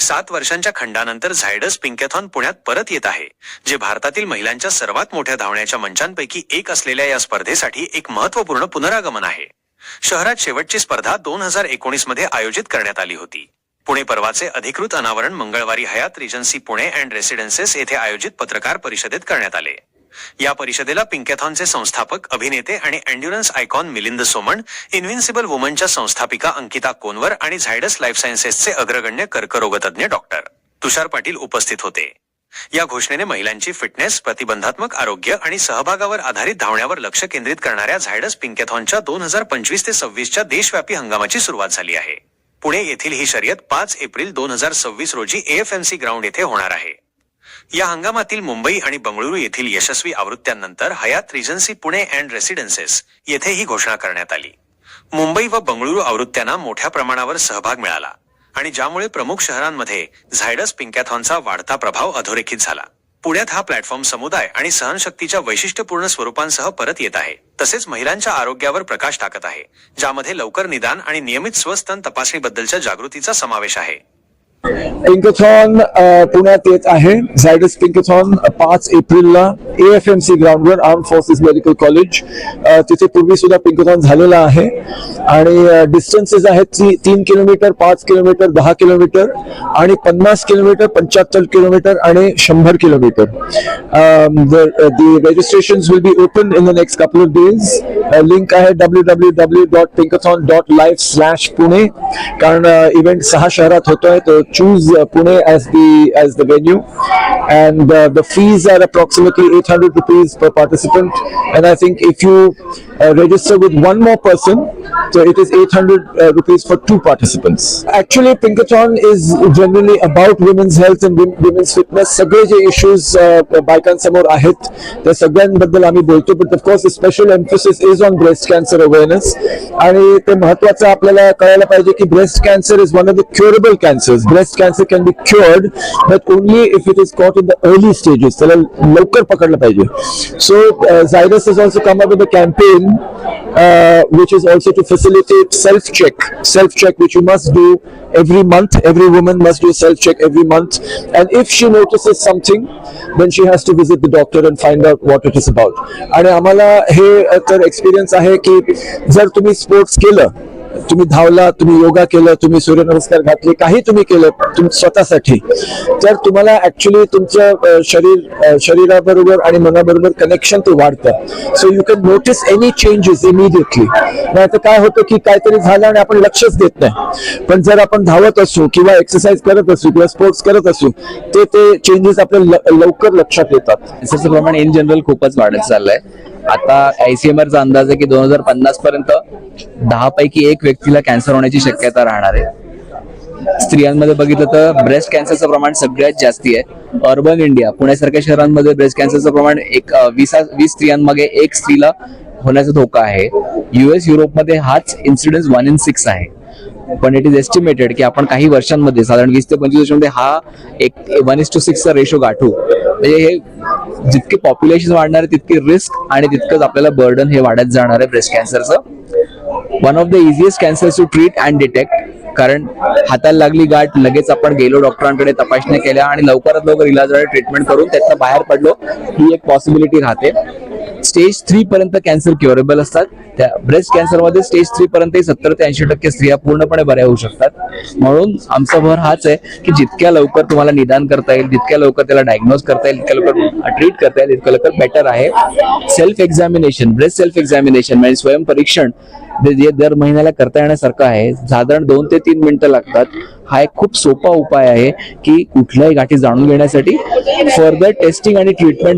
सात वर्षांच्या खंडानंतर झायडस पिंकॅथॉन पुण्यात परत येत आहे जे भारतातील महिलांच्या सर्वात मोठ्या धावण्याच्या मंचांपैकी एक असलेल्या या स्पर्धेसाठी एक महत्त्वपूर्ण पुनरागमन आहे. शहरात शेवटची स्पर्धा दोन हजार एकोणीसमध्ये आयोजित करण्यात आली होती. पुणे पर्वाचे अधिकृत अनावरण मंगळवारी Hyatt Regency Pune and Residences येथे आयोजित पत्रकार परिषदेत करण्यात आले. या परिषदेला पिंकॅथॉनचे संस्थापक अभिनेते आणि endurance icon Milind Soman invincible वुमनच्या संस्थापिका अंकिता कोनवर आणि झायडस लाईफ सायन्सेसचे अग्रगण्य कर्करोगतज्ञ डॉक्टर तुषार पाटील उपस्थित होते. या घोषणेने महिलांची फिटनेस प्रतिबंधात्मक आरोग्य आणि सहभागावर आधारित धावण्यावर लक्ष केंद्रित करणाऱ्या झायडस पिंकॅथॉनच्या दोन हजार पंचवीस ते सव्वीसच्या देशव्यापी हंगामाची सुरुवात झाली आहे. पुणे येथील ही शर्यत पाच एप्रिल दोन हजार सव्वीस रोजी एएफएमसी ग्राउंड येथे होणार आहे. या हंगामातील मुंबई आणि बंगळुरू येथील यशस्वी आवृत्त्यांनंतर Hyatt Regency Pune and Residences येथे ही घोषणा करण्यात आली. मुंबई व बंगळुरू आवृत्त्यांना मोठ्या प्रमाणावर सहभाग मिळाला आणि ज्यामुळे प्रमुख शहरांमध्ये झायडस पिंकॅथॉनचा वाढता प्रभाव अधोरेखित झाला. पुण्यात हा प्लॅटफॉर्म समुदाय आणि सहनशक्तीच्या वैशिष्ट्यपूर्ण स्वरूपांसह परत येत आहे. तसेच महिलांच्या आरोग्यावर प्रकाश टाकत आहे ज्यामध्ये लवकर निदान आणि नियमित स्वस्तन तपासणीबद्दलच्या जागृतीचा समावेश आहे. पिंकथॉन पुण्यात येत आहे. झायडस पिंकथॉन पाच एप्रिलला ए एफ एम सी ग्राउंडवर आर्म फोर्सेस मेडिकल कॉलेज तिथे पूर्वी सुद्धा पिंकथॉन झालेला आहे. आणि डिस्टन्सेस आहेत ती तीन किलोमीटर पाच किलोमीटर दहा किलोमीटर आणि पन्नास किलोमीटर पंच्याहत्तर किलोमीटर आणि शंभर kilometre they will be open in the next couple of days link आहे W W W dot Pinkathon dot life slash Pune कारण इव्हेंट सहा शहरात होतोय तर choose uh, Pune as the as the venue, and uh, the fees are approximately 800 rupees per participant. And I think if you uh, register with one more person, so it is 800 uh, rupees for two participants actually pinkathon is generally about women's health and wom- women's fitness सगळे जे issues बायकांसमोर आहेत त्या सगळ्यांबद्दल आम्ही बोलतो but of course special emphasis is on breast cancer awareness आणि ते महत्वाचं आपल्याला कळायला पाहिजे की breast cancer is one of the curable cancers breast cancer can be cured but only if it is caught in the early stages त्याला लवकर पकडलं पाहिजे so Zydus is also come up with a campaign uh, which is also to facilitate self check self check which you must do every month every woman must do self check every month and if she notices something then she has to visit the doctor and find out what it is about आणि आम्हाला हे अ, तर experience आहे की जर तुम्ही sports केलं तुम्ही धावला तुम्ही योगा केलं तुम्ही सूर्यनमस्कार घातले काही तुम्ही केलं तुम स्वतःसाठी. तर तुम्हाला ऍक्च्युली तुमचं शरीर शरीराबरोबर आणि मनाबरोबर कनेक्शन ते वाढतं. So you can notice any changes immediately नाही तर काय होतं की काहीतरी झालं आणि आपण लक्षच देत नाही. पण जर आपण धावत असू किंवा एक्सरसाइज करत असू किंवा स्पोर्ट्स करत असू ते ते चेंजेस आपल्या ल- लवकर लक्षात येतात. प्रमाण इन जनरल खूपच वाढत चाललंय. आता आयसीएमआरचा अंदाज आहे की दोन हजार पन्नास पर्यंत दहा पैकी एक व्यक्तीला कॅन्सर होण्याची शक्यता राहणार आहे. स्त्रियांमध्ये बघितलं तर ब्रेस्ट कॅन्सरचं प्रमाण सगळ्यात जास्ती आहे. अर्बन इंडिया पुण्यासारख्या शहरांमध्ये ब्रेस्ट कॅन्सरचं प्रमाण एक वीस वीस स्त्रियांमागे एक स्त्रीला होण्याचा धोका आहे. युएस युरोपमध्ये हाच इन्सिडन्स वन इन सिक्स आहे. पण इट इज एस्टिमेटेड की आपण काही वर्षांमध्ये साधारण वीस ते पंचवीस वर्षांमध्ये हा एक वन इस टू सिक्सचा रेशो गाठू. म्हणजे हे जितके पॉप्युलेशन वाढणार आहे तितके रिस्क आणि तितकंच आपल्याला बर्डन हे वाढत जाणार आहे breast कॅन्सरचं one of the easiest cancer to treat and detect कारण हाताला लागली गाठ लगेच आपण गेलो डॉक्टरांकडे तपासण्या केल्या आणि लवकरात लवकर इलाज ट्रीटमेंट करून त्यातनं बाहेर पडलो ही एक पॉसिबिलिटी राहते. स्टेज थ्री पर्यंत कॅन्सर क्युरेबल असतात. त्या ब्रेस्ट कॅन्सरमध्ये स्टेज थ्री पर्यंत सत्तर ते ऐंशी टक्के स्त्रिया पूर्णपणे बऱ्या होऊ शकतात. म्हणून आमचा भर हाच आहे की जितक्या लवकर तुम्हाला निदान करता येईल जितक्या लवकर त्याला डायग्नोज करता येईल तितक्या लवकर ट्रीट करता येईल इतक्या लवकर बेटर आहे. Self examination breast self examination म्हणजे स्वयंपरीक्षण जे दर महिन्याला करता येण्यासारखं आहे. साधारण दोन ते तीन मिनिटं लागतात. हा एक खूप सोपा उपाय आहे की कुठल्याही गाठी जाणून घेण्यासाठी फर्दर टेस्टिंग आणि ट्रीटमेंट